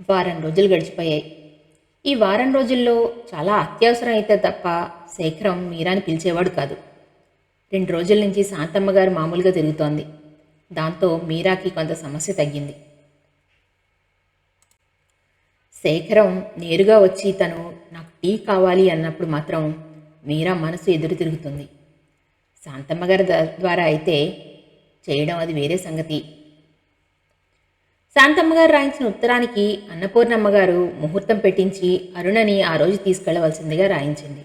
వారం రోజులు గడిచిపోయాయి. ఈ వారం రోజుల్లో చాలా అత్యవసరం అయితే తప్ప శేఖరం మీరాని పిలిచేవాడు కాదు. రెండు రోజుల నుంచి శాంతమ్మ గారు మామూలుగా తిరుగుతోంది. దాంతో మీరాకి కొంత సమస్య తగ్గింది. శేఖరం నేరుగా వచ్చి తను నాకు టీ కావాలి అన్నప్పుడు మాత్రం మీరా మనసు ఎదురు తిరుగుతుంది. శాంతమ్మ గారి ద్వారా అయితే చేయడం అది వేరే సంగతి. శాంతమ్మ గారు రాయించిన ఉత్తరానికి అన్నపూర్ణమ్మ గారు ముహూర్తం పెట్టించి అరుణని ఆ రోజు తీసుకెళ్ళవలసిందిగా రాయించింది.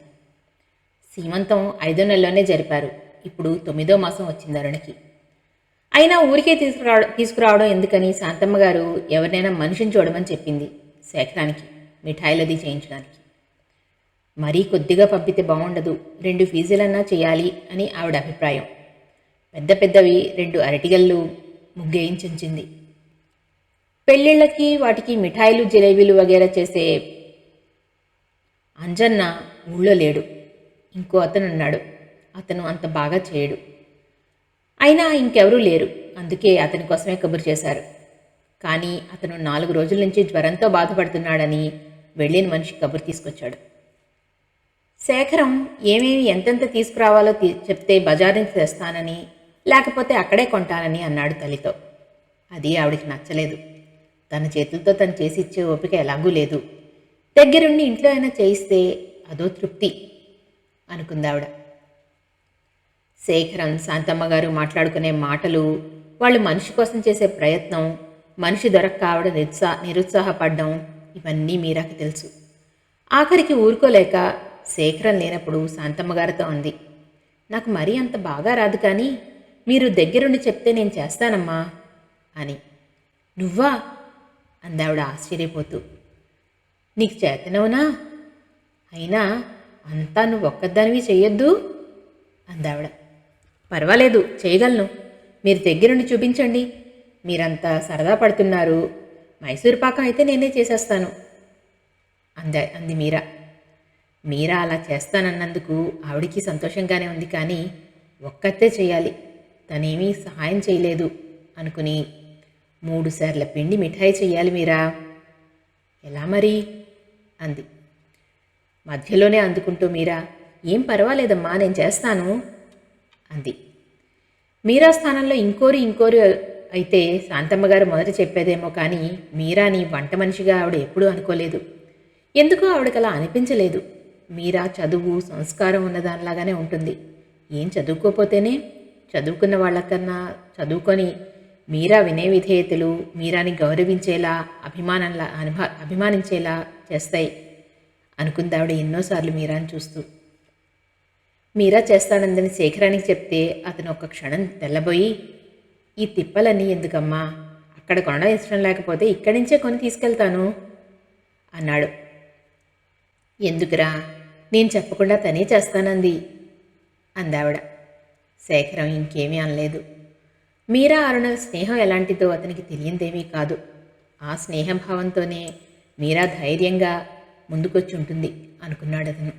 సీమంతం ఐదో నెలలోనే జరిపారు. ఇప్పుడు తొమ్మిదో మాసం వచ్చింది అరుణకి. అయినా ఊరికే తీసుకురా తీసుకురావడం ఎందుకని శాంతమ్మ గారు ఎవరినైనా మనిషిని చూడమని చెప్పింది శేఖరానికి మిఠాయిలది చేయించడానికి. మరీ కొద్దిగా పంపితే బాగుండదు రెండు ఫీజులన్నా చేయాలి అని ఆవిడ అభిప్రాయం. పెద్ద పెద్దవి రెండు అరటిగళ్ళు ముగ్గేయించుంచింది పెళ్ళిళ్ళకి వాటికి మిఠాయిలు జిలేబీలు వగేరా చేసే అంజన్న ఊళ్ళో లేడు. ఇంకో అతను ఉన్నాడు. అతను అంత బాగా చేయడు. అయినా ఇంకెవరూ లేరు. అందుకే అతని కోసమే కబురు చేశారు. కానీ అతను నాలుగు రోజుల నుంచి జ్వరంతో బాధపడుతున్నాడని వెళ్ళిన మనిషి కబురు తీసుకొచ్చాడు. శేఖరం ఏమేమి ఎంతెంత తీసుకురావాలో తీ- చెప్తే బజార్ నుంచి తెస్తానని లేకపోతే అక్కడే కొంటానని అన్నాడు తల్లితో. అది ఆవిడికి నచ్చలేదు. తన చేతులతో తను చేసి ఇచ్చే ఓపిక ఎలాగూ లేదు. దగ్గరుండి ఇంట్లో అయినా చేయిస్తే అదో తృప్తి అనుకుందావిడ శేఖరం శాంతమ్మ గారు మాట్లాడుకునే మాటలు వాళ్ళు మనిషి కోసం చేసే ప్రయత్నం మనిషి దొరక్క ఆవిడ నిరుత్సా నిరుత్సాహపడ్డం ఇవన్నీ మీరాకి తెలుసు. ఆఖరికి ఊరుకోలేక శేఖరం లేనప్పుడు శాంతమ్మ గారితో అంది నాకు మరీ అంత బాగా రాదు కానీ మీరు దగ్గరుండి చెప్తే నేను చేస్తానమ్మా అని. నువ్వా? అందావిడ ఆశ్చర్యపోతూ నీకు చేతనవునా? అయినా అంతా నువ్వు ఒక్కదానివి చేయొద్దు అందావిడ. పర్వాలేదు చేయగలను. మీరు దగ్గరుండి చూపించండి. మీరంతా సరదా పడుతున్నారు. మైసూర్ పాకం అయితే నేనే చేసేస్తాను అంద అంది మీరా. మీరా అలా చేస్తానన్నందుకు ఆవిడికి సంతోషంగానే ఉంది కానీ ఒక్కతే చేయాలి తనేమీ సహాయం చేయలేదు అనుకుని మూడు సార్ల పిండి మిఠాయి చెయ్యాలి మీరా? ఎలా మరి? అంది. మధ్యలోనే అందుకుంటూ మీరా ఏం పర్వాలేదమ్మా నేను చేస్తాను అంది. మీరా స్థానంలో ఇంకోరు ఇంకోరు అయితే శాంతమ్మ గారు మొదట చెప్పేదేమో కానీ మీరాని వంట మనిషిగా ఆవిడ ఎప్పుడూ అనుకోలేదు. ఎందుకో ఆవిడకి అలా అనిపించలేదు. మీరా చదువు సంస్కారం ఉన్నదానిలాగానే ఉంటుంది. ఏం చదువుకోపోతేనే చదువుకున్న వాళ్ళకన్నా చదువుకొని మీరా వినే విధేయతలు మీరాని గౌరవించేలా అభిమానంలా అనుభ అభిమానించేలా చేస్తాయి. అనుకుందావిడ ఎన్నోసార్లు మీరాని చూస్తూ. మీరా చేస్తానందని శేఖరానికి చెప్తే అతను ఒక క్షణం తెల్లబోయి ఈ తిప్పలన్నీ ఎందుకమ్మా? అక్కడ కొనడం ఇష్టం లేకపోతే ఇక్కడి నుంచే కొని తీసుకెళ్తాను? అన్నాడు. ఎందుకురా? నేను చెప్పకుండా తనే చేస్తానంది అందావిడ. శేఖరం ఇంకేమీ అనలేదు. మీరా అరుణల స్నేహం ఎలాంటిదో అతనికి తెలియందేమీ కాదు. ఆ స్నేహం భావంతోనే మీరా ధైర్యంగా ముందుకొచ్చి ఉంటుంది అనుకున్నాడు అతను.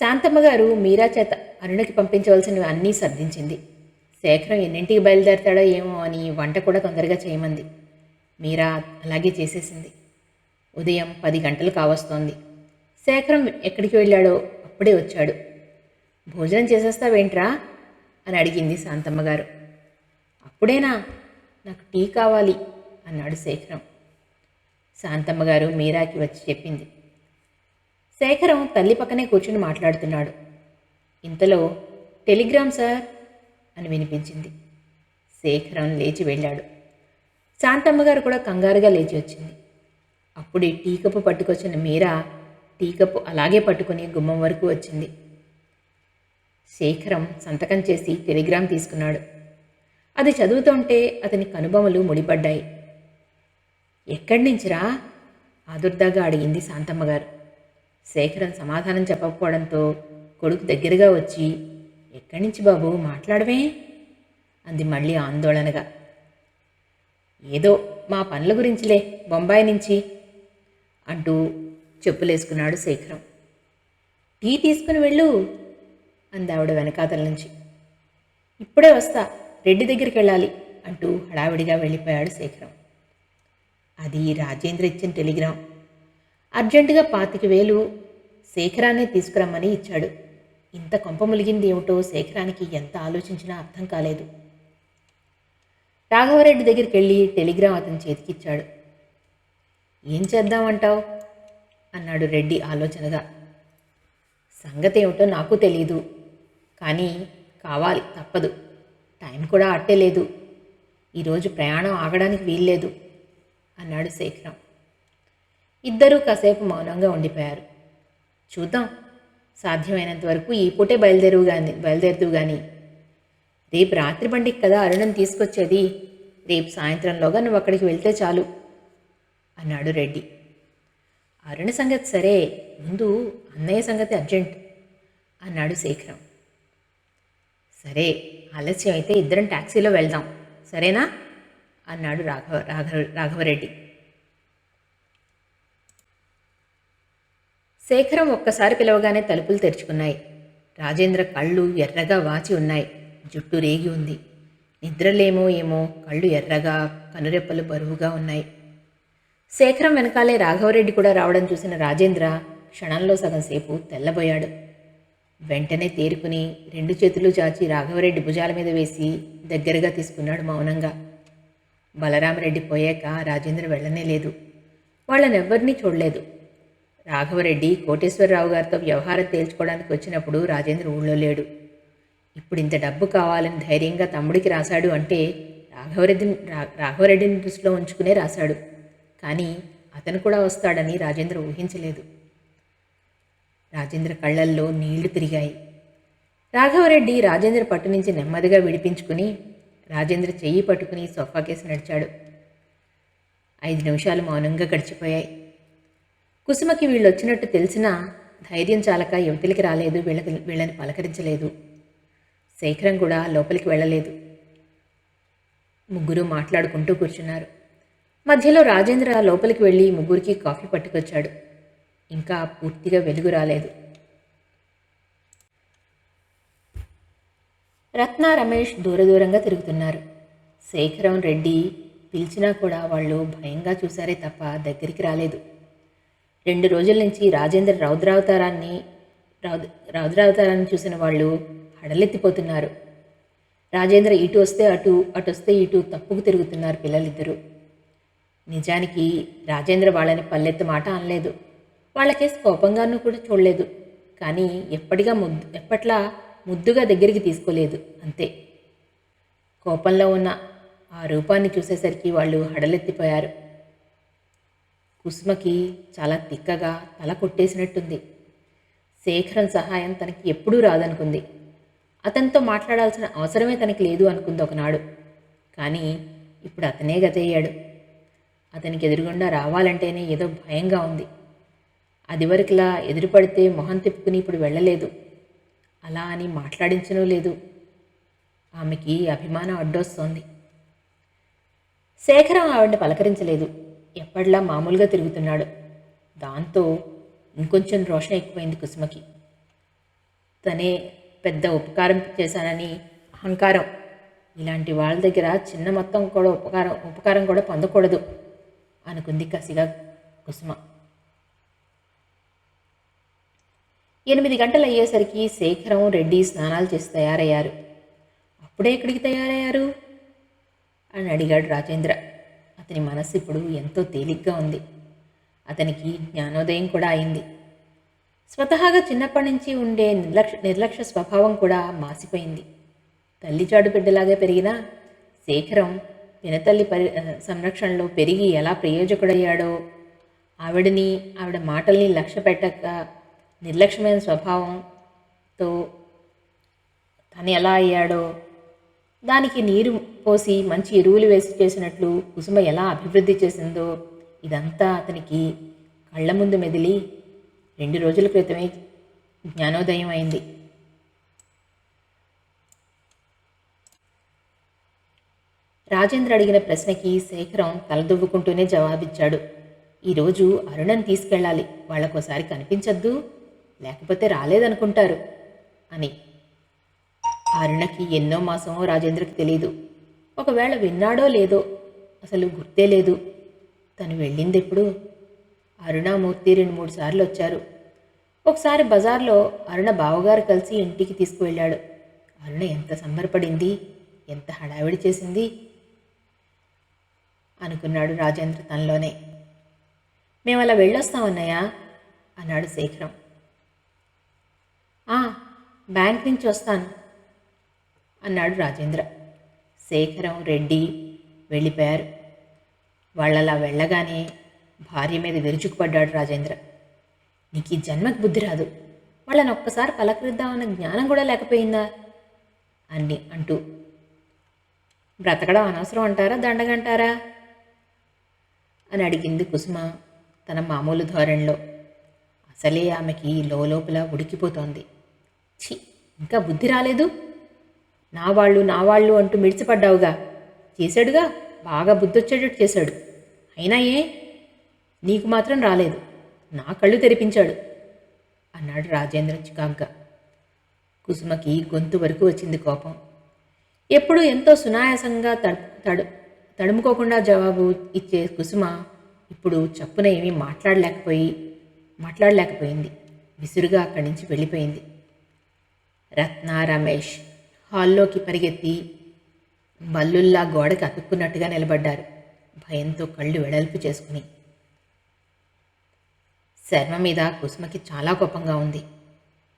శాంతమ్మ గారు మీరా చేత అరుణకి పంపించవలసినవి అన్నీ సర్దించింది. శేఖరం ఎన్నింటికి బయలుదేరతాడో ఏమో అని వంట కూడా తొందరగా చేయమంది. మీరా అలాగే చేసేసింది. ఉదయం పది గంటలు కావస్తోంది శేఖరం ఎక్కడికి వెళ్ళాడో అప్పుడే వచ్చాడు. భోజనం చేసేస్తావేంట్రా? అని అడిగింది శాంతమ్మ గారు అప్పుడేనా? నాకు టీ కావాలి అన్నాడు శేఖరం. శాంతమ్మ గారు మీరాకి వచ్చి చెప్పింది. శేఖరం తల్లి పక్కనే కూర్చుని మాట్లాడుతున్నాడు. ఇంతలో టెలిగ్రామ్ సార్ అని వినిపించింది. శేఖరం లేచి వెళ్ళాడు. శాంతమ్మ గారు కూడా కంగారుగా లేచి వచ్చింది. అప్పుడే టీ కప్పు పట్టుకొచ్చిన మీరా టీ కప్పు అలాగే పట్టుకుని గుమ్మం వరకు వచ్చింది. శేఖరం సంతకం చేసి టెలిగ్రామ్ తీసుకున్నాడు. అది చదువుతుంటే అతని కనుబొమలు ముడిపడ్డాయి. ఎక్కడి నుంచిరా? ఆదుర్దాగా అడిగింది శాంతమ్మ గారు శేఖరం సమాధానం చెప్పకపోవడంతో కొడుకు దగ్గరగా వచ్చి ఎక్కడి నుంచి బాబు? మాట్లాడవే? అంది మళ్ళీ ఆందోళనగా. ఏదో మా పనుల గురించిలే బొంబాయి నుంచి అంటూ చెప్పులేసుకున్నాడు శేఖరం. టీ తీసుకుని వెళ్ళు అంది ఆవిడ వెనకాతల నుంచి. ఇప్పుడే వస్తా రెడ్డి దగ్గరికి వెళ్ళాలి అంటూ హడావిడిగా వెళ్ళిపోయాడు శేఖరం. అది రాజేంద్ర ఇచ్చిన టెలిగ్రామ్. అర్జెంటుగా పాతిక వేలు శేఖరాన్నే తీసుకురమ్మని ఇచ్చాడు. ఇంత కొంప ములిగింది ఏమిటో శేఖరానికి ఎంత ఆలోచించినా అర్థం కాలేదు. రాఘవరెడ్డి దగ్గరికి వెళ్ళి టెలిగ్రామ్ అతని చేతికిచ్చాడు ఏం చేద్దామంటావు? అన్నాడు రెడ్డి ఆలోచనగా. సంగతి ఏమిటో నాకు తెలియదు కానీ కావాలి తప్పదు. టైం కూడా అట్టే లేదు. ఈరోజు ప్రయాణం ఆగడానికి వీల్లేదు అన్నాడు శేఖరం. ఇద్దరూ కాసేపు మౌనంగా ఉండిపోయారు. చూద్దాం సాధ్యమైనంత వరకు ఈ పూటే బయలుదేరు కానీ బయలుదేరుదు కానీ రేపు రాత్రి బండికి కదా అరుణం తీసుకొచ్చేది. రేపు సాయంత్రంలోగా నువ్వు అక్కడికి వెళ్తే చాలు అన్నాడు రెడ్డి. అరుణ సంగతి సరే ముందు అన్నయ్య సంగతి అర్జెంట్ అన్నాడు శేఖరం. సరే ఆలస్యం అయితే ఇద్దరం ట్యాక్సీలో వెళ్దాం. సరేనా? అన్నాడు రాఘవ రాఘవ రాఘవరెడ్డి. శేఖరం ఒక్కసారి పిలవగానే తలుపులు తెరుచుకున్నాయి. రాజేంద్ర కళ్ళు ఎర్రగా వాచి ఉన్నాయి. జుట్టు రేగి ఉంది. నిద్రలేమో ఏమో కళ్ళు ఎర్రగా కనురెప్పలు బరువుగా ఉన్నాయి. శేఖరం వెనకాలే రాఘవరెడ్డి కూడా రావడం చూసిన రాజేంద్ర క్షణంలో సగం సేపు తెల్లబోయాడు. వెంటనే తేరుకుని రెండు చేతులు చాచి రాఘవరెడ్డి భుజాల మీద వేసి దగ్గరగా తీసుకున్నాడు మౌనంగా. బలరామరెడ్డి పోయాక రాజేంద్ర వెళ్ళనే లేదు. వాళ్ళనెవ్వరినీ చూడలేదు. రాఘవరెడ్డి కోటేశ్వరరావు గారితో వ్యవహారం తేల్చుకోవడానికి వచ్చినప్పుడు రాజేంద్ర ఊళ్ళో లేడు. ఇప్పుడు ఇంత డబ్బు కావాలని ధైర్యంగా తమ్ముడికి రాశాడు అంటే రాఘవరెడ్డిని రాఘవరెడ్డిని దృష్టిలో ఉంచుకునే రాశాడు. కానీ అతను కూడా వస్తాడని రాజేంద్ర ఊహించలేదు. రాజేంద్ర కళ్ళల్లో నీళ్ళు తిరిగాయి. రాఘవరెడ్డి రాజేంద్ర పట్టు నుంచి నెమ్మదిగా విడిపించుకుని రాజేంద్ర చెయ్యి పట్టుకుని సోఫా కేసు నడిచాడు. ఐదు నిమిషాలు మౌనంగా గడిచిపోయాయి. కుసుమకి వీళ్ళు వచ్చినట్టు తెలిసినా ధైర్యం చాలక యువతలికి రాలేదు వీళ్ళకి వీళ్ళని పలకరించలేదు. శేఖరం కూడా లోపలికి వెళ్ళలేదు. ముగ్గురు మాట్లాడుకుంటూ కూర్చున్నారు. మధ్యలో రాజేంద్ర లోపలికి వెళ్ళి ముగ్గురికి కాఫీ పట్టుకొచ్చాడు. ఇంకా పూర్తిగా వెలుగు రాలేదు. రత్న రమేష్ దూర దూరంగా తిరుగుతున్నారు. శేఖరం రెడ్డి పిలిచినా కూడా వాళ్ళు భయంగా చూశారే తప్ప దగ్గరికి రాలేదు. రెండు రోజుల నుంచి రాజేంద్ర రౌద్రావతారాన్ని రౌద్రావతారాన్ని చూసిన వాళ్ళు హడలెత్తిపోతున్నారు. రాజేంద్ర ఇటు వస్తే అటు అటు వస్తే ఇటు తప్పుకు తిరుగుతున్నారు పిల్లలిద్దరూ. నిజానికి రాజేంద్ర వాళ్ళని పల్లెత్తు మాట అనలేదు. వాళ్ళకేసి కోపంగానూ కూడా చూడలేదు. కానీ ఎప్పటిగా ముద్దు ఎప్పట్లా ముద్దుగా దగ్గరికి తీసుకోలేదు. అంతే. కోపంలో ఉన్న ఆ రూపాన్ని చూసేసరికి వాళ్ళు హడలెత్తిపోయారు. కుసుమకి చాలా తిక్కగా తల కొట్టేసినట్టుంది. శేఖరం సహాయం తనకి ఎప్పుడూ రాదనుకుంది. అతనితో మాట్లాడాల్సిన అవసరమే తనకి లేదు అనుకుంది ఒకనాడు. కానీ ఇప్పుడు అతనే గతయ్యాడు. అతనికి ఎదురుగుండా రావాలంటేనే ఏదో భయంగా ఉంది. అదివరకులా ఎదురుపడితే మొహం తిప్పుకుని ఇప్పుడు వెళ్ళలేదు. అలా అని మాట్లాడించనూ లేదు. ఆమెకి అభిమానం అడ్డొస్తోంది. శేఖరం ఆవిడని పలకరించలేదు. ఎప్పటిలా మామూలుగా తిరుగుతున్నాడు. దాంతో ఇంకొంచెం రోషణ ఎక్కువైంది కుసుమకి. తనే పెద్ద ఉపకారం చేశానని అహంకారం. ఇలాంటి వాళ్ళ దగ్గర చిన్న మొత్తం కూడా ఉపకారం ఉపకారం కూడా పొందకూడదు అనుకుంది కసిగా కుసుమ. ఎనిమిది గంటలు అయ్యేసరికి శేఖరం రెడ్డి స్నానాలు చేసి తయారయ్యారు. అప్పుడే ఎక్కడికి తయారయ్యారు? అని అడిగాడు రాజేంద్ర. అతని మనస్సు ఇప్పుడు ఎంతో తేలిగ్గా ఉంది. అతనికి జ్ఞానోదయం కూడా అయింది. స్వతహాగా చిన్నప్పటి నుంచి ఉండే నిర్లక్ష్య నిర్లక్ష్య స్వభావం కూడా మాసిపోయింది. తల్లిచాడు బిడ్డలాగా పెరిగినా శేఖరం వినతల్లి పరి సంరక్షణలో పెరిగి ఎలా ప్రయోజకుడయ్యాడో ఆవిడని ఆవిడ మాటల్ని లక్ష్య పెట్టక నిర్లక్ష్యమైన స్వభావంతో తను ఎలా అయ్యాడో దానికి నీరు పోసి మంచి ఎరువులు వేసి చేసినట్లు కుసుమ ఎలా అభివృద్ధి చేసిందో ఇదంతా అతనికి కళ్ళ ముందు మెదిలి రెండు రోజుల క్రితమే జ్ఞానోదయం అయింది. రాజేంద్ర అడిగిన ప్రశ్నకి శేఖరం తలదువ్వుకుంటూనే జవాబిచ్చాడు. ఈరోజు అరుణని తీసుకెళ్ళాలి. వాళ్ళకోసారి కనిపించద్దు. లేకపోతే రాలేదనుకుంటారు అని. అరుణకి ఎన్నో మాసమో రాజేంద్రకి తెలియదు ఒకవేళ విన్నాడో లేదో అసలు గుర్తే లేదు. తను వెళ్ళింది ఎప్పుడు అరుణామూర్తి రెండు మూడు సార్లు వచ్చారు. ఒకసారి బజార్లో అరుణ బావగారు కలిసి ఇంటికి తీసుకువెళ్ళాడు. అరుణ ఎంత సంబరపడింది? ఎంత హడావిడి చేసింది? అనుకున్నాడు రాజేంద్ర తనలోనే. మేము అలా వెళ్ళొస్తామన్నయ్యా అన్నాడు శేఖరం. బ్యాంక్ నుంచి వస్తాను అన్నాడు రాజేంద్ర. శేఖరం రెడ్డి వెళ్ళిపోయారు. వాళ్ళలా వెళ్ళగానే భార్య మీద విరుచుకుపడ్డాడు రాజేంద్ర. నీకు ఈ జన్మకు బుద్ధి రాదు. వాళ్ళని ఒక్కసారి పలకరిద్దామన్న జ్ఞానం కూడా లేకపోయిందా? అని అంటూ. బ్రతకడం అనవసరం అంటారా? దండగంటారా అని అడిగింది కుసుమ తన మామూలు ధోరణిలో. అసలే ఆమెకి లోపల ఉడికిపోతోంది. ఛీ ఇంకా బుద్ధి రాలేదు. నా వాళ్ళు నా వాళ్ళు అంటూ మిడిచిపడ్డావుగా చేశాడుగా బాగా బుద్ధొచ్చేటట్టు చేశాడు. అయినా ఏ? నీకు మాత్రం రాలేదు. నా కళ్ళు తెరిపించాడు అన్నాడు రాజేంద్ర చికాగ్గా కుసుమకి గొంతు వరకు వచ్చింది కోపం. ఎప్పుడు ఎంతో సునాయాసంగా తడు తడు తడుముకోకుండా జవాబు ఇచ్చే కుసుమ ఇప్పుడు చప్పున ఏమీ మాట్లాడలేకపోయి మాట్లాడలేకపోయింది. విసురుగా అక్కడి నుంచి వెళ్ళిపోయింది. రత్న రమేష్ హాల్లోకి పరిగెత్తి బల్లుల్లా గోడకి అతుక్కున్నట్టుగా నిలబడ్డారు. భయంతో కళ్ళు వెడల్పు చేసుకుని. శర్మ మీద కుసుమకి చాలా కోపంగా ఉంది.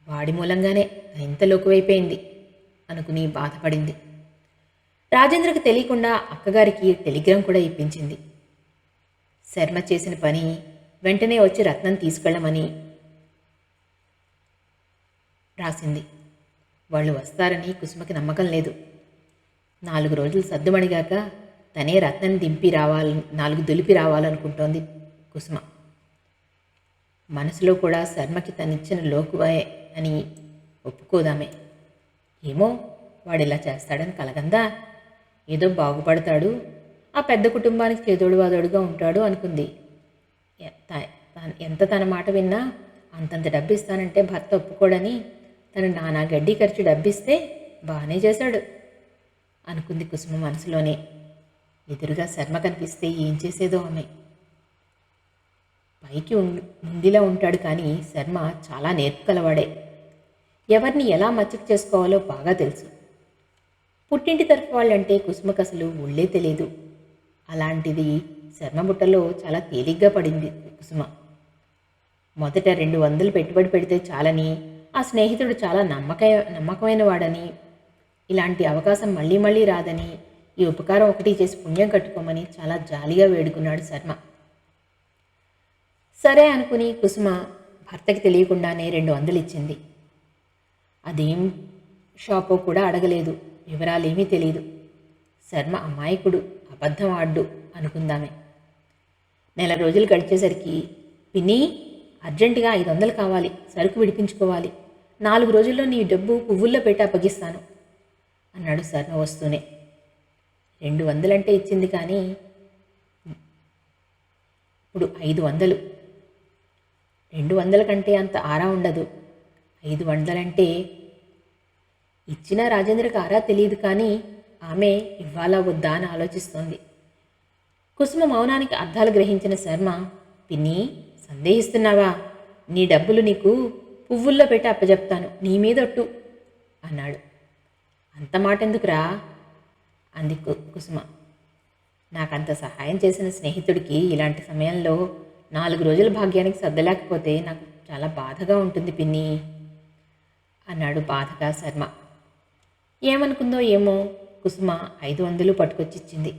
వాడి మూలంగానే ఇంత లోకువైపోయింది అనుకుని బాధపడింది. రాజేంద్రకు తెలియకుండా అక్కగారికి టెలిగ్రామ్ కూడా ఇప్పించింది. శర్మ చేసిన పని వెంటనే వచ్చి రత్నం తీసుకెళ్ళమని రాసింది. వాళ్ళు వస్తారని కుసుమకి నమ్మకం లేదు. నాలుగు రోజులు సర్దుమణిగాక తనే రత్నం దింపి రావాలి నాలుగు దులిపి రావాలనుకుంటోంది కుసుమ. మనసులో కూడా శర్మకి తనిచ్చిన లోకువే అని ఒప్పుకోదామే. ఏమో వాడు ఇలా చేస్తాడని కలగందా? ఏదో బాగుపడతాడు. ఆ పెద్ద కుటుంబానికి చేదోడు వాదోడుగా ఉంటాడు అనుకుంది. త- త- ఎంత తన మాట విన్నా అంతంత డబ్బు ఇస్తానంటే భర్త ఒప్పుకోడని తను నానా గడ్డి ఖర్చు డబ్బిస్తే బాగానే చేశాడు అనుకుంది కుసుమ మనసులోనే. ఎదురుగా శర్మ కనిపిస్తే ఏం చేసేదో ఆమె. పైకి ఉం- ఉంటాడు కానీ శర్మ చాలా నేర్పుకలవాడే ఎవరిని ఎలా మచ్చక చేసుకోవాలో బాగా తెలుసు. పుట్టింటి తరఫు వాళ్ళంటే కుసుమకు అసలు ఉళ్ళే తెలియదు అలాంటిది శర్మ బుట్టలో చాలా తేలిగ్గా పడింది కుసుమ. మొదట రెండు వందలు పెట్టుబడి పెడితే చాలని ఆ స్నేహితుడు చాలా నమ్మక నమ్మకమైన వాడని ఇలాంటి అవకాశం మళ్ళీ మళ్ళీ రాదని ఈ ఉపకారం ఒకటి చేసి పుణ్యం కట్టుకోమని చాలా జాలిగా వేడుకున్నాడు శర్మ. సరే అనుకుని కుసుమ భర్తకి తెలియకుండానే రెండు వందలు ఇచ్చింది. అదేం షాపో కూడా అడగలేదు. వివరాలేమీ తెలియదు శర్మ అమాయకుడు అబద్ధం ఆడ్డు అనుకుందామే. నెల రోజులు గడిచేసరికి పిన్ని అర్జెంటుగా ఐదు వందలు కావాలి సరుకు విడిపించుకోవాలి. నాలుగు రోజుల్లో నీ డబ్బు పువ్వుల్లో పెట్టి అప్పగిస్తాను. అన్నాడు శర్మ వస్తూనే రెండు వందలంటే ఇచ్చింది కానీ ఇప్పుడు ఐదు వందలు. రెండు వందల కంటే అంత ఆరా ఉండదు. ఐదు వందలంటే ఇచ్చిన రాజేంద్రకు ఆరా తెలియదు కానీ ఆమె ఇవ్వాలా వద్దా అని ఆలోచిస్తోంది. కుసుమ మౌనానికి అర్థాలు గ్రహించిన శర్మ పిన్ని సందేహిస్తున్నావా? నీ డబ్బులు నీకు పువ్వుల్లో పెట్టి అప్పచెప్తాను నీ మీదొట్టు అన్నాడు. అంత మాట ఎందుకురా అంది కుసుమ. నాకంత సహాయం చేసిన స్నేహితుడికి ఇలాంటి సమయంలో నాలుగు రోజుల భాగ్యానికి సర్దలేకపోతే నాకు చాలా బాధగా ఉంటుంది పిన్ని అన్నాడు బాధగా శర్మ. ఏమనుకుందో ఏమో కుసుమ ఐదు వందలు పట్టుకొచ్చిచ్చింది.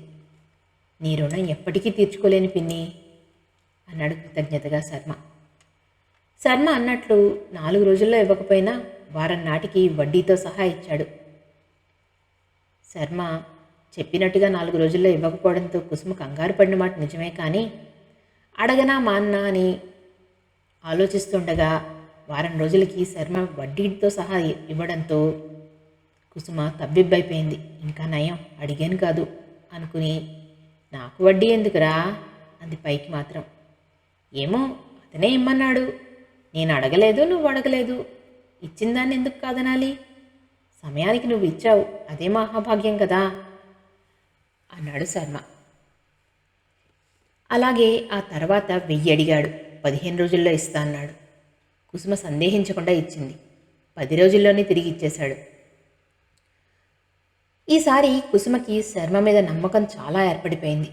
నీ రుణం ఎప్పటికీ తీర్చుకోలేని పిన్ని అన్నాడు కృతజ్ఞతగా శర్మ. శర్మ అన్నట్లు నాలుగు రోజుల్లో ఇవ్వకపోయినా వారం నాటికి వడ్డీతో సహా ఇచ్చాడు. శర్మ చెప్పినట్టుగా నాలుగు రోజుల్లో ఇవ్వకపోవడంతో కుసుమ కంగారు పడిన మాట నిజమే కానీ అడగనా మాన్నా అని ఆలోచిస్తుండగా వారం రోజులకి శర్మ వడ్డీతో సహా ఇవ్వడంతో కుసుమ తబ్బిబ్బైపోయింది. ఇంకా నయం అడిగాను కాదు అనుకుని నాకు వడ్డీ ఎందుకురా? అంది పైకి మాత్రం. ఏమో అతనే ఇమ్మన్నాడు. నేను అడగలేదు నువ్వు అడగలేదు. ఇచ్చిన దాన్ని ఎందుకు కాదనాలి? సమయానికి నువ్వు ఇచ్చావు అదే మహాభాగ్యం కదా అన్నాడు శర్మ. అలాగే ఆ తర్వాత వెయ్యి అడిగాడు పదిహేను రోజుల్లో ఇస్తా అన్నాడు. కుసుమ సందేహించకుండా ఇచ్చింది. పది రోజుల్లోనే తిరిగి ఇచ్చేశాడు. ఈసారి కుసుమకి శర్మ మీద నమ్మకం చాలా ఏర్పడిపోయింది.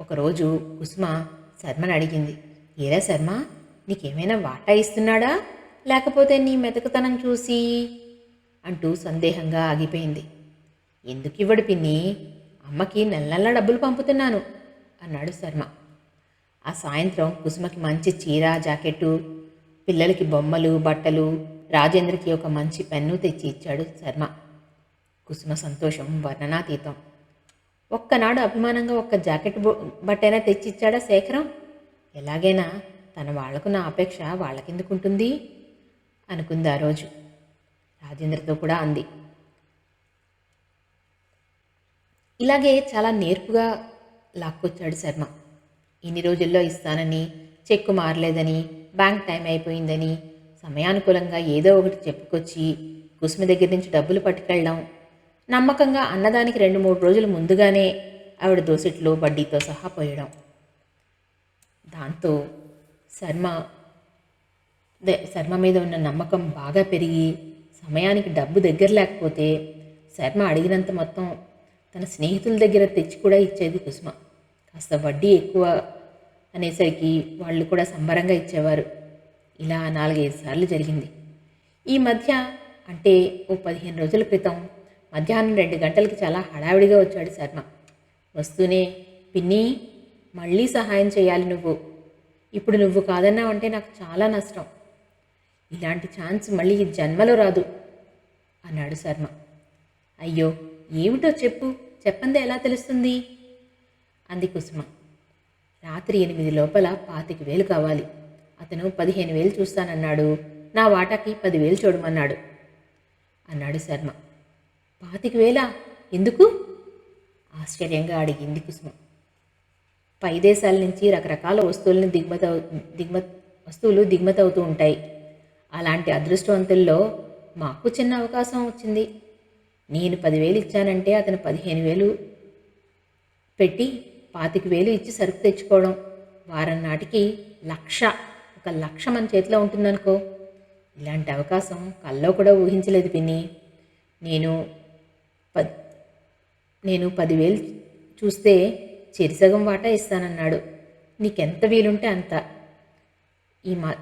ఒకరోజు కుసుమ శర్మను అడిగింది. ఏరా శర్మ నీకేమైనా వాటా ఇస్తున్నాడా? లేకపోతే నీ మెతకతనం చూసి? అంటూ సందేహంగా ఆగిపోయింది. ఎందుకు ఇవ్వడు పిన్ని? అమ్మకి నెల నెల డబ్బులు పంపుతున్నాను అన్నాడు శర్మ. ఆ సాయంత్రం కుసుమకి మంచి చీర జాకెట్టు పిల్లలకి బొమ్మలు బట్టలు రాజేంద్రకి ఒక మంచి పెన్ను తెచ్చి ఇచ్చాడు శర్మ. కుసుమ సంతోషం వర్ణనాతీతం. ఒక్కనాడు అభిమానంగా ఒక్క జాకెట్ బట్టైనా తెచ్చిచ్చాడా శేఖరం? ఎలాగైనా తన వాళ్ళకున్న అపేక్ష వాళ్ళకెందుకుంటుంది? అనుకుంది ఆ రోజు. రాజేంద్రతో కూడా అంది. ఇలాగే చాలా నేర్పుగా లాక్కొచ్చాడు శర్మ. ఇన్ని రోజుల్లో ఇస్తానని చెక్కు మారలేదని బ్యాంక్ టైం అయిపోయిందని సమయానుకూలంగా ఏదో ఒకటి చెప్పుకొచ్చి కుసుమ దగ్గర నుంచి డబ్బులు పట్టుకెళ్ళడం నమ్మకంగా అన్నదానికి రెండు మూడు రోజులు ముందుగానే ఆవిడ దోసెట్లో వడ్డీతో సహా పోయడం. దాంతో శర్మ శర్మ మీద ఉన్న నమ్మకం బాగా పెరిగి సమయానికి డబ్బు దగ్గర లేకపోతే శర్మ అడిగినంత మొత్తం తన స్నేహితుల దగ్గర తెచ్చి కూడా ఇచ్చేది కుసుమ. కాస్త వడ్డీ ఎక్కువ అనేసరికి వాళ్ళు కూడా సంబరంగా ఇచ్చేవారు. ఇలా నాలుగైదు సార్లు జరిగింది. ఈ మధ్య అంటే ఓ పదిహేను రోజుల క్రితం మధ్యాహ్నం రెండు గంటలకి చాలా హడావిడిగా వచ్చాడు శర్మ. వస్తూనే పిన్ని మళ్ళీ సహాయం చేయాలి నువ్వు. ఇప్పుడు నువ్వు కాదన్నావంటే నాకు చాలా నష్టం. ఇలాంటి ఛాన్స్ మళ్ళీ ఈ జన్మలో రాదు అన్నాడు శర్మ. అయ్యో ఏమిటో చెప్పు. చెప్పందే ఎలా తెలుస్తుంది? అంది కుసుమ. రాత్రి ఎనిమిది లోపల పాతిక వేలు కావాలి. అతను పదిహేను వేలు చూస్తానన్నాడు. నా వాటాకి పదివేలు చూడమన్నాడు అన్నాడు శర్మ. పాతిక వేలా? ఎందుకు? ఆశ్చర్యంగా అడిగింది కుసుమ. పై దేశాల నుంచి రకరకాల వస్తువులను దిగుమతి అవు దిగుమతి వస్తువులు దిగుమతి అవుతూ ఉంటాయి. అలాంటి అదృష్టవంతుల్లో మాకు చిన్న అవకాశం వచ్చింది. నేను పదివేలు ఇచ్చానంటే అతను పదిహేను వేలు పెట్టి పాతిక వేలు ఇచ్చి సరుకు తెచ్చుకోవడం. వారం నాటికి లక్ష ఒక లక్ష మన చేతిలో ఉంటుందనుకో. ఇలాంటి అవకాశం కల్లో కూడా ఊహించలేదు పిన్ని. నేను పద్ నేను పదివేలు చూస్తే చెరిసగం వాటా ఇస్తానన్నాడు. నీకెంత వీలుంటే అంత. ఈ మా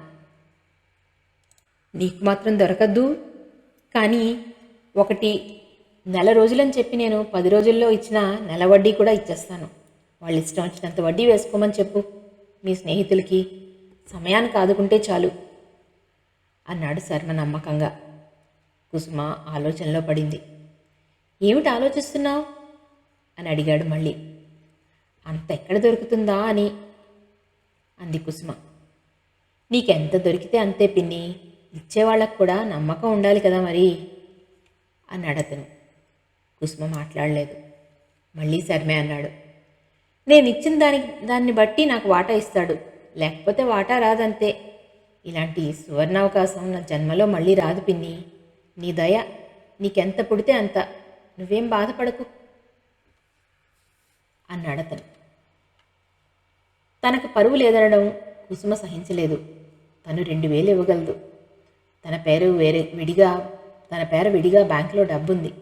నీకు మాత్రం దొరకద్దు. కానీ ఒకటి నెల రోజులని చెప్పి నేను పది రోజుల్లో ఇచ్చిన నెల వడ్డీ కూడా ఇచ్చేస్తాను. వాళ్ళు ఇష్టం వచ్చినంత వడ్డీ వేసుకోమని చెప్పు. మీ స్నేహితులకి సమయానికి ఆదుకుంటే చాలు అన్నాడు శర్మ నమ్మకంగా. కుసుమ ఆలోచనలో పడింది. ఏమిటి ఆలోచిస్తున్నావు? అని అడిగాడు మళ్ళీ. అంత ఎక్కడ దొరుకుతుందా అని? అంది కుసుమ. నీకెంత దొరికితే అంతే పిన్ని. ఇచ్చేవాళ్ళకు కూడా నమ్మకం ఉండాలి కదా మరి? అన్నాడు అతను కుసుమ మాట్లాడలేదు. మళ్ళీ సర్మే అన్నాడు. నేను ఇచ్చిన దానికి దాన్ని బట్టి నాకు వాటా ఇస్తాడు. లేకపోతే వాటా రాదంతే. ఇలాంటి సువర్ణావకాశం నా జన్మలో మళ్ళీ రాదు పిన్ని. నీ దయ నీకెంత పుడితే అంత. నువ్వేం బాధపడకు అన్నాడు అతను. తనకు పరువు లేదనడం కుసుమ సహించలేదు. తను రెండు వేలు ఇవ్వగలదు. తన పేరు వేరే విడిగా తన పేర విడిగా బ్యాంకులో డబ్బుంది.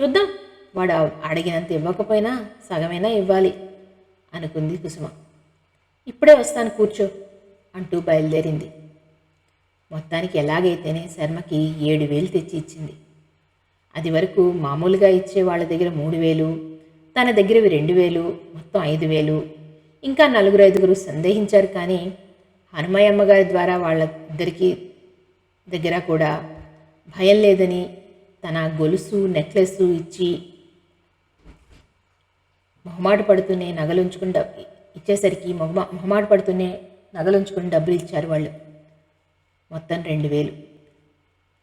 చూద్దాం వాడు అడిగినంత ఇవ్వకపోయినా సగమైనా ఇవ్వాలి అనుకుంది కుసుమ. ఇప్పుడే వస్తాను కూర్చో అంటూ బయలుదేరింది. మొత్తానికి ఎలాగైతేనే శర్మకి ఏడు వేలు తెచ్చి ఇచ్చింది. అది వరకు మామూలుగా ఇచ్చే వాళ్ళ దగ్గర మూడు వేలు తన దగ్గరవి రెండు వేలు మొత్తం ఐదు వేలు. ఇంకా నలుగురు ఐదుగురు సందేహించారు కానీ హనుమయ్యమ్మ గారి ద్వారా వాళ్ళ ఇద్దరికి దగ్గర కూడా భయం లేదని తన గొలుసు నెక్లెస్ ఇచ్చి మొహమాట పడుతూనే నగలుంచుకుని డబ్బు ఇచ్చేసరికి మొహమా మొహమాట పడుతూనే నగలుంచుకుని డబ్బులు ఇచ్చారు వాళ్ళు. మొత్తం రెండు వేలు.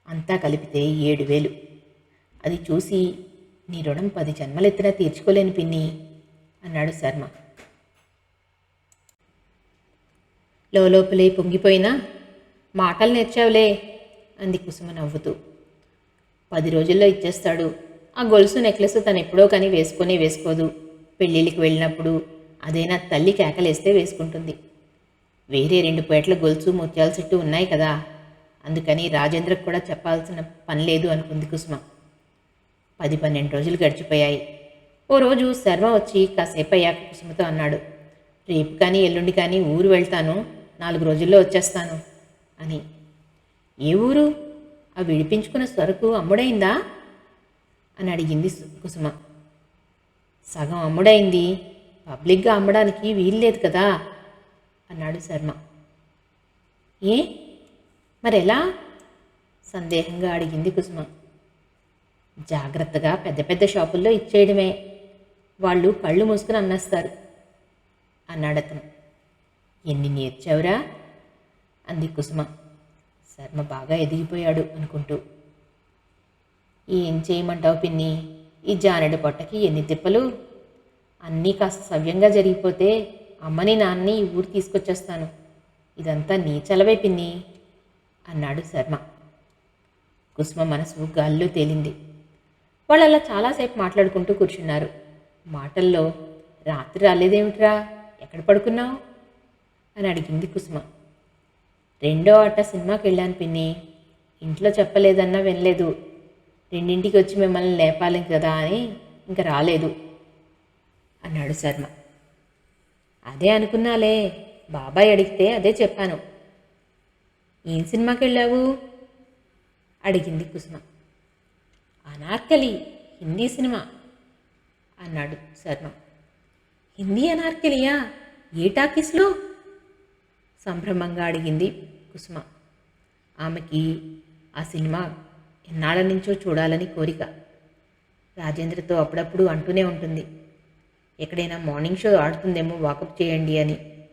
అంతా కలిపితే ఏడు వేలు. అది చూసి నీ రుణం పది జన్మలెత్తినా తీర్చుకోలేని పిన్ని అన్నాడు శర్మ. లోపలే పొంగిపోయినా మాటలు నేర్చావులే అంది కుసుమ నవ్వుతూ. పది రోజుల్లో ఇచ్చేస్తాడు. ఆ గొలుసు నెక్లెస్ తను ఎప్పుడో కానీ వేసుకొని వేసుకోదు. పెళ్ళిళ్ళకి వెళ్ళినప్పుడు అదైనా తల్లి కేకలేస్తే వేసుకుంటుంది. వేరే రెండు పేట్ల గొలుసు ముత్యాల చెట్టు ఉన్నాయి కదా. అందుకని రాజేంద్రకు కూడా చెప్పాల్సిన పని లేదు అనుకుంది కుసుమ. పది పన్నెండు రోజులు గడిచిపోయాయి. ఓ రోజు శర్మ వచ్చి కాసేపు అయ్యాక కుసుమతో అన్నాడు రేపు కానీ ఎల్లుండి కానీ ఊరు వెళ్తాను నాలుగు రోజుల్లో వచ్చేస్తాను అని. ఏ ఊరు? ఆ విడిపించుకున్న సరుకు అమ్ముడైందా? అని అడిగింది కుసుమ. సగం అమ్ముడైంది పబ్లిక్గా అమ్మడానికి వీల్లేదు కదా అన్నాడు శర్మ. ఏ? మరెలా? సందేహంగా అడిగింది కుసుమ. జాగ్రత్తగా పెద్ద పెద్ద షాపుల్లో ఇచ్చేయడమే. వాళ్ళు కళ్ళు మూసుకుని అన్నేస్తారు. అన్నాడు అతను. ఎన్ని నేర్చావురా? అంది కుసుమ. శర్మ బాగా ఎదిగిపోయాడు అనుకుంటూ. ఏం చేయమంటావు పిన్ని? ఈ జానెడు పొట్టకి ఎన్ని తిప్పలు? అన్నీ కాస్త సవ్యంగా జరిగిపోతే అమ్మని నాన్నని ఈ ఊరు తీసుకొచ్చేస్తాను. ఇదంతా నీ చలవే పిన్ని అన్నాడు శర్మ. కుసుమ మనసు గాల్లో తేలింది. వాళ్ళు అలా చాలాసేపు మాట్లాడుకుంటూ కూర్చున్నారు. మాటల్లో రాత్రి రాలేదేమిట్రా? ఎక్కడ పడుకున్నావు? అని అడిగింది కుసుమ. రెండో ఆట సినిమాకి వెళ్ళాను పిన్ని. ఇంట్లో చెప్పలేదన్నా వినలేదు. రెండింటికి వచ్చి మిమ్మల్ని లేపాలి కదా అని ఇంకా రాలేదు అన్నాడు శర్మ. అదే అనుకున్నాలే. బాబాయ్ అడిగితే అదే చెప్పాను. ఏం సినిమాకి వెళ్ళావు అడిగింది కుసుమ. అనార్కలి హిందీ సినిమా అన్నాడు శర్మ. హిందీ అనార్కలియా? ఏ టాకీస్లో సంభ్రమంగా అడిగింది కుసుమ. ఆమెకి ఆ సినిమా ఎన్నాళ్ళ నుంచో చూడాలని కోరిక. రాజేంద్రతో అప్పుడప్పుడు అంటూనే ఉంటుంది. ఎక్కడైనా మార్నింగ్ షో ఆడుతుందేమో వాకప్ చేయండి అని.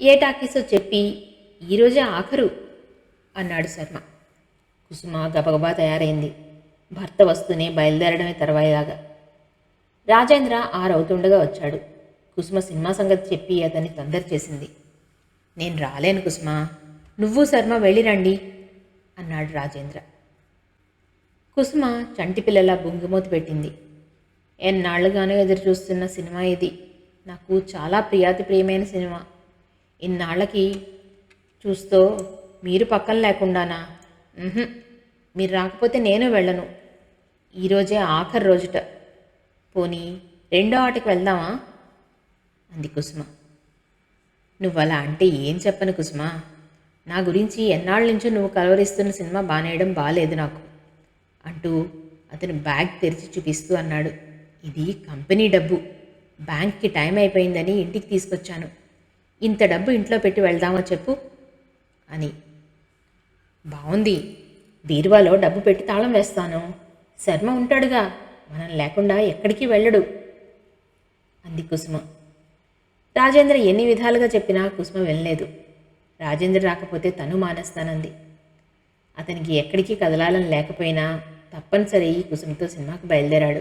ఏ టాకీసో చెప్పి ఈరోజే ఆఖరు అన్నాడు శర్మ. కుసుమ గబగబా తయారైంది. భర్త వస్తూనే బయలుదేరడమే తర్వాయిలాగా. రాజేంద్ర ఆరవుతుండగా వచ్చాడు. కుసుమ సినిమా సంగతి చెప్పి అతన్ని తొందర చేసింది. నేను రాలేను కుసుమ. నువ్వు శర్మ వెళ్ళి రండి అన్నాడు రాజేంద్ర. కుసుమ చంటి పిల్లల బొంగిమూతి పెట్టింది. ఎన్నాళ్ళుగానో ఎదురు చూస్తున్న సినిమా ఇది. నాకు చాలా ప్రియాతి ప్రియమైన సినిమా. ఇన్నాళ్ళకి చూస్తూ మీరు పక్కన లేకుండానా? మీరు రాకపోతే నేను వెళ్ళను. ఈరోజే ఆఖరి రోజుట. పోనీ రెండో ఆటకి వెళ్దామా? అంది కుసుమ. నువ్వు అలా అంటే ఏం చెప్పను కుసుమ? నా గురించి ఎన్నాళ్ళ నుంచో నువ్వు కలవరిస్తున్న సినిమా బానేయడం బాలేదు నాకు. అంటూ అతను బ్యాగ్ తెరిచి చూపిస్తూ అన్నాడు. ఇది కంపెనీ డబ్బు. బ్యాంక్కి టైం అయిపోయిందని ఇంటికి తీసుకొచ్చాను. ఇంత డబ్బు ఇంట్లో పెట్టి వెళ్దామో చెప్పు? అని బాగుంది బీరువాలో డబ్బు పెట్టి తాళం వేస్తాను. శర్మ ఉంటాడుగా. మనం లేకుండా ఎక్కడికి వెళ్ళడు. అంది కుసుమ. రాజేంద్ర ఎన్ని విధాలుగా చెప్పినా కుసుమ వెళ్ళలేదు రాజేంద్ర రాకపోతే తను మానేస్తానంది. అతనికి ఎక్కడికి కదలాలని లేకపోయినా తప్పనిసరి కుసుమతో సినిమాకు బయలుదేరాడు.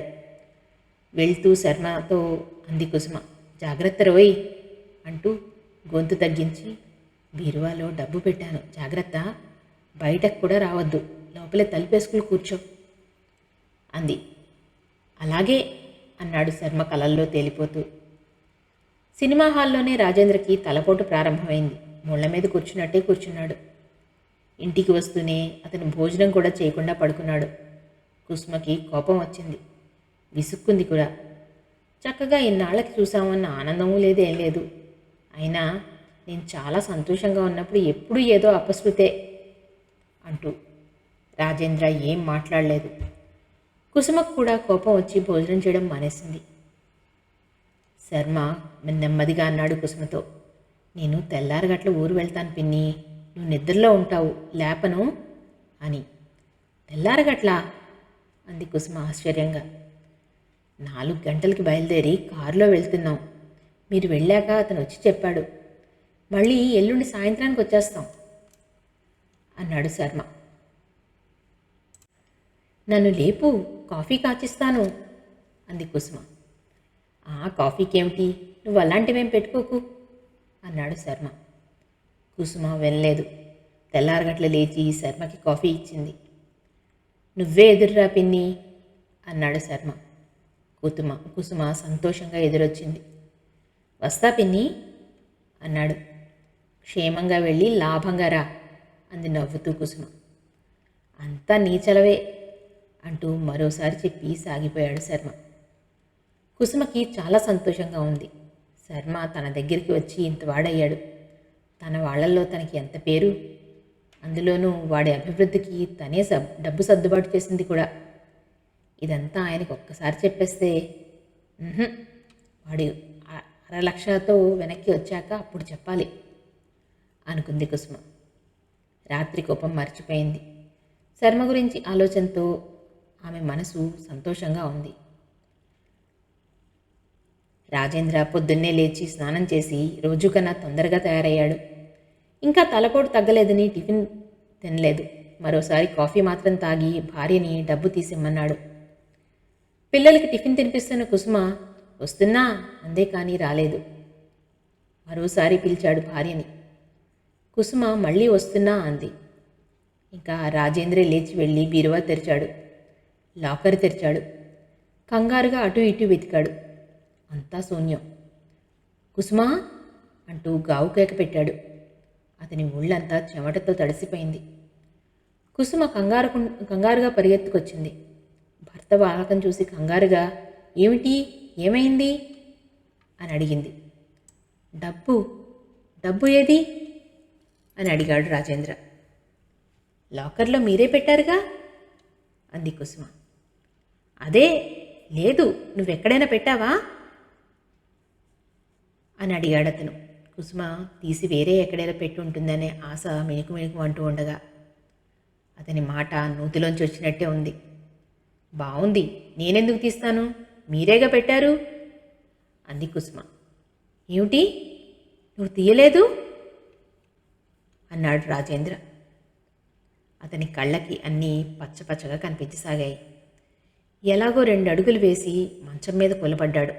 వెళ్తూ శర్మతో అంది కుసుమ. జాగ్రత్త రోయ్ అంటూ గొంతు తగ్గించి బీరువాలో డబ్బు పెట్టాను. జాగ్రత్త. బయటకు కూడా రావద్దు. లోపలే తలుపేసుకుని కూర్చో అంది. అలాగే అన్నాడు శర్మ కలల్లో తేలిపోతూ. సినిమా హాల్లోనే రాజేంద్రకి తలపోటు ప్రారంభమైంది. ముళ్ళ మీద కూర్చున్నట్టే కూర్చున్నాడు. ఇంటికి వస్తూనే అతను భోజనం కూడా చేయకుండా పడుకున్నాడు. కుసుమకి కోపం వచ్చింది. విసుక్కుంది కూడా. చక్కగా ఇన్నాళ్ళకి చూసామన్న ఆనందమూ లేదు ఏం లేదు. అయినా నేను చాలా సంతోషంగా ఉన్నప్పుడు ఎప్పుడూ ఏదో అపశృతే అంటూ. రాజేంద్ర ఏం మాట్లాడలేదు. కుసుమకు కూడా కోపం వచ్చి భోజనం చేయడం మానేసింది. శర్మ నెమ్మదిగా అన్నాడు కుసుమతో నేను తెల్లారగట్ల ఊరు వెళ్తాను పిన్ని. నువ్వు నిద్రలో ఉంటావు. లేపను అని. తెల్లారగట్ల అంది కుసుమ ఆశ్చర్యంగా. నాలుగు గంటలకి బయలుదేరి కారులో వెళ్తున్నాం. మీరు వెళ్ళాక అతను వచ్చి చెప్పాడు. మళ్ళీ ఎల్లుండి సాయంత్రానికి వచ్చేస్తాం అన్నాడు శర్మ. నన్ను లేపు కాఫీ కాచిస్తాను అంది కుసుమ. ఆ కాఫీకేమిటి? నువ్వు అలాంటివేం పెట్టుకోకు అన్నాడు శర్మ. కుసుమ వెళ్ళలేదు తెల్లారగట్ల లేచి శర్మకి కాఫీ ఇచ్చింది. నువ్వే ఎదురురా పిన్ని అన్నాడు శర్మ. కుతుమ కుసుమ సంతోషంగా ఎదురొచ్చింది. వస్తా పిన్ని అన్నాడు. క్షేమంగా వెళ్ళి లాభంగా రా అంది నవ్వుతూ కుసుమ. అంతా నీచలవే అంటూ మరోసారి చెప్పి సాగిపోయాడు శర్మ. కుసుమకి చాలా సంతోషంగా ఉంది. శర్మ తన దగ్గరికి వచ్చి ఇంత వాడయ్యాడు. తన వాళ్ళల్లో తనకి ఎంత పేరు? అందులోనూ వాడి అభివృద్ధికి తనే సబ్ డబ్బు సర్దుబాటు చేసింది కూడా. ఇదంతా ఆయనకు ఒక్కసారి చెప్పేస్తే వాడి అర లక్షతో వెనక్కి వచ్చాక అప్పుడు చెప్పాలి అనుకుంది కుసుమ. రాత్రి కోపం మర్చిపోయింది. శర్మ గురించి ఆలోచనతో ఆమె మనసు సంతోషంగా ఉంది. రాజేంద్ర పొద్దున్నే లేచి స్నానం చేసి రోజు కన్నా తొందరగా తయారయ్యాడు. ఇంకా తలపోటు తగ్గలేదని టిఫిన్ తినలేదు. మరోసారి కాఫీ మాత్రం తాగి భార్యని డబ్బు తీసిమ్మన్నాడు. పిల్లలకి టిఫిన్ తినిపిస్తున్న కుసుమ వస్తున్నా? అందే కానీ రాలేదు. మరోసారి పిలిచాడు భార్యని. కుసుమ మళ్ళీ వస్తున్నా అంది. ఇంకా రాజేంద్రే లేచి వెళ్ళి బీరువా తెరిచాడు. లాకర్ తెరిచాడు. కంగారుగా అటు ఇటు వెతికాడు. అంతా శూన్యం. కుసుమా అంటూ గావు కేక పెట్టాడు. అతని ఒళ్ళంతా చెమటతో తడిసిపోయింది. కుసుమ కంగారు కంగారుగా పరిగెత్తుకొచ్చింది. భర్త బాలకం చూసి కంగారుగా ఏమిటి? ఏమైంది? అని అడిగింది. డబ్బు. డబ్బు ఏది? అని అడిగాడు రాజేంద్ర. లాకర్లో మీరే పెట్టారుగా? అంది కుసుమ. అదే లేదు నువ్వెక్కడైనా పెట్టావా? అని అడిగాడు అతను. కుసుమ తీసి వేరే ఎక్కడైనా పెట్టి ఉంటుందనే ఆశ మిణుకు మిణుకు అంటూ ఉండగా అతని మాట నూతిలోంచి వచ్చినట్టే ఉంది. బాగుంది నేనెందుకు తీస్తాను? మీరేగా పెట్టారు? అంది కుసుమ. ఏమిటి? నువ్వు తీయలేదు? అన్నాడు రాజేంద్ర. అతని కళ్ళకి అన్నీ పచ్చపచ్చగా కనిపించసాగాయి. ఎలాగో రెండు అడుగులు వేసి మంచం మీద కొలబడ్డాడు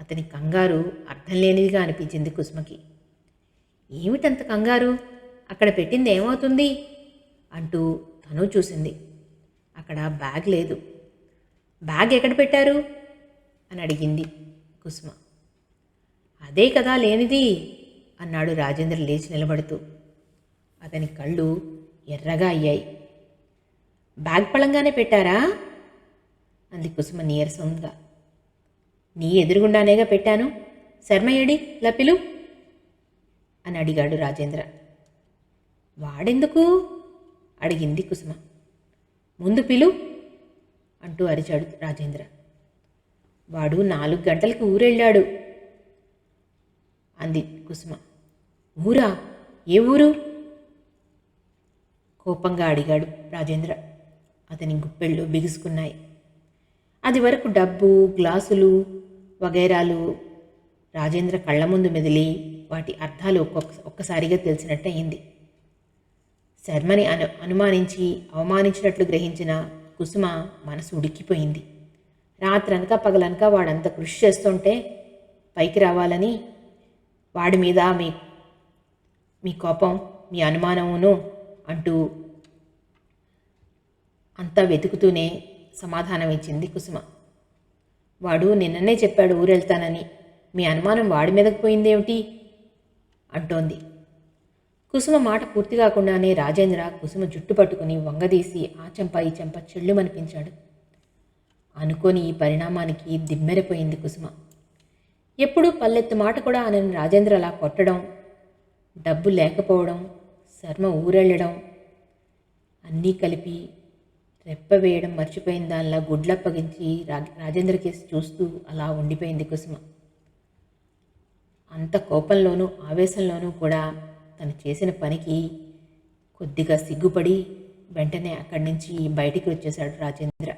అతని కంగారు అర్థం లేనిదిగా అనిపించింది కుసుమకి. ఏమిటంత కంగారు? అక్కడ పెట్టింది ఏమవుతుంది? అంటూ తను చూసింది. అక్కడ బ్యాగ్ లేదు. బ్యాగ్ ఎక్కడ పెట్టారు? అని అడిగింది కుసుమ. అదే కదా లేనిది. అన్నాడు రాజేంద్ర లేచి నిలబడుతూ. అతని కళ్ళు ఎర్రగా అయ్యాయి. బ్యాగ్ పళంగానే పెట్టారా? అంది కుసుమ నీరసంగా. నీ ఎదురుగుండానేగా పెట్టాను. శర్మయ్యడి లపిలు? అని అడిగాడు రాజేంద్ర. వాడెందుకు? అడిగింది కుసుమ. ముందు పిలు? అంటూ అరిచాడు రాజేంద్ర. వాడు నాలుగు గంటలకు ఊరెళ్ళాడు. అంది కుసుమ. ఊరా? ఏ ఊరు? కోపంగా అడిగాడు రాజేంద్ర. అతని గుప్పెళ్ళు బిగుసుకున్నాయి. అది వరకు డబ్బు గ్లాసులు వగైరాలు రాజేంద్ర కళ్ళ ముందు మెదిలి వాటి అర్థాలు ఒక్కొక్క ఒక్కసారిగా తెలిసినట్టయింది. శర్మని అను అనుమానించి అవమానించినట్లు గ్రహించిన కుసుమ మనసు ఉడికిపోయింది. రాత్రనక పగలనక వాడంత కృషి చేస్తుంటే పైకి రావాలని వాడి మీద మీ మీ కోపం మీ అనుమానమును అంటూ అంతా వెతుకుతూనే సమాధానం ఇచ్చింది కుసుమ. వాడు నిన్ననే చెప్పాడు ఊరెళ్తానని. మీ అనుమానం వాడి మీదకు పోయిందేమిటి? అంటోంది. కుసుమ మాట పూర్తి కాకుండానే రాజేంద్ర కుసుమ జుట్టు పట్టుకుని వంగదీసి ఆ చెంప ఈ చెంప చెల్లుమనిపించాడు. అనుకోని ఈ పరిణామానికి దిమ్మెరపోయింది కుసుమ. ఎప్పుడూ పల్లెత్తు మాట కూడా అనని రాజేంద్ర అలా కొట్టడం డబ్బు లేకపోవడం శర్మ ఊరెళ్ళడం అన్నీ కలిపి రెప్ప వేయడం మర్చిపోయిన దానిలా గుడ్లప్పగించి రా రాజేంద్ర కేసు చూస్తూ అలా ఉండిపోయింది కుసుమ. అంత కోపంలోనూ ఆవేశంలోనూ కూడా తను చేసిన పనికి కొద్దిగా సిగ్గుపడి వెంటనే అక్కడి నుంచి బయటికి వచ్చేశాడు రాజేంద్ర.